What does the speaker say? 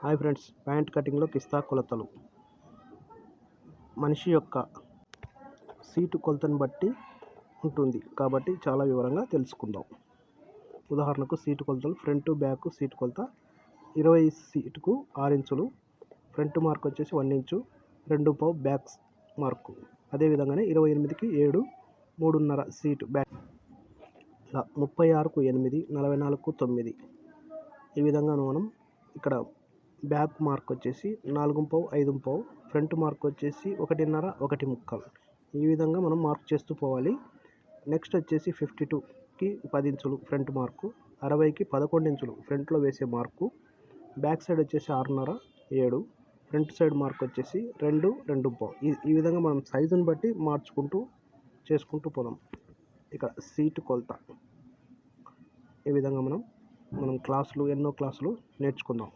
Hi friends pant కటింగ్లో కిస్తా కొలతలు. మనిషి యొక్క సీటు కొలతను బట్టి ఉంటుంది కాబట్టి చాలా వివరంగా తెలుసుకుందాం. ఉదాహరణకు సీటు కొలతలు ఫ్రంట్ బ్యాక్ సీటు కొలత ఇరవై సీటుకు ఆరు ఇంచులు ఫ్రంట్ మార్క్ వచ్చేసి వన్ ఇంచు రెండు పావు బ్యాక్ మార్కు. అదేవిధంగానే ఇరవై ఎనిమిదికి ఏడు మూడున్నర సీటు బ్యాక్ ఇలా ముప్పై ఆరుకు ఎనిమిది నలభై నాలుగుకు తొమ్మిది. ఈ విధంగా మనం ఇక్కడ బ్యాక్ మార్క్ వచ్చేసి నాలుగు పావు ఐదు పావు ఫ్రంట్ మార్క్ వచ్చేసి ఒకటిన్నర ఒకటి ముక్కలు. ఈ విధంగా మనం మార్క్ చేస్తూ పోవాలి. నెక్స్ట్ వచ్చేసి ఫిఫ్టీ టూకి పది ఇంచులు ఫ్రంట్ మార్కు అరవైకి పదకొండు ఇంచులు ఫ్రంట్లో వేసే మార్కు బ్యాక్ సైడ్ వచ్చేసి ఆరున్నర ఏడు ఫ్రంట్ సైడ్ మార్క్ వచ్చేసి రెండు రెండు పావు. ఈ ఈ విధంగా మనం సైజుని బట్టి మార్చుకుంటూ చేసుకుంటూ పోదాం. ఇక్కడ సీటు కొలత. ఈ విధంగా మనం మనం క్లాసులు ఎన్నో క్లాసులు నేర్చుకుందాం.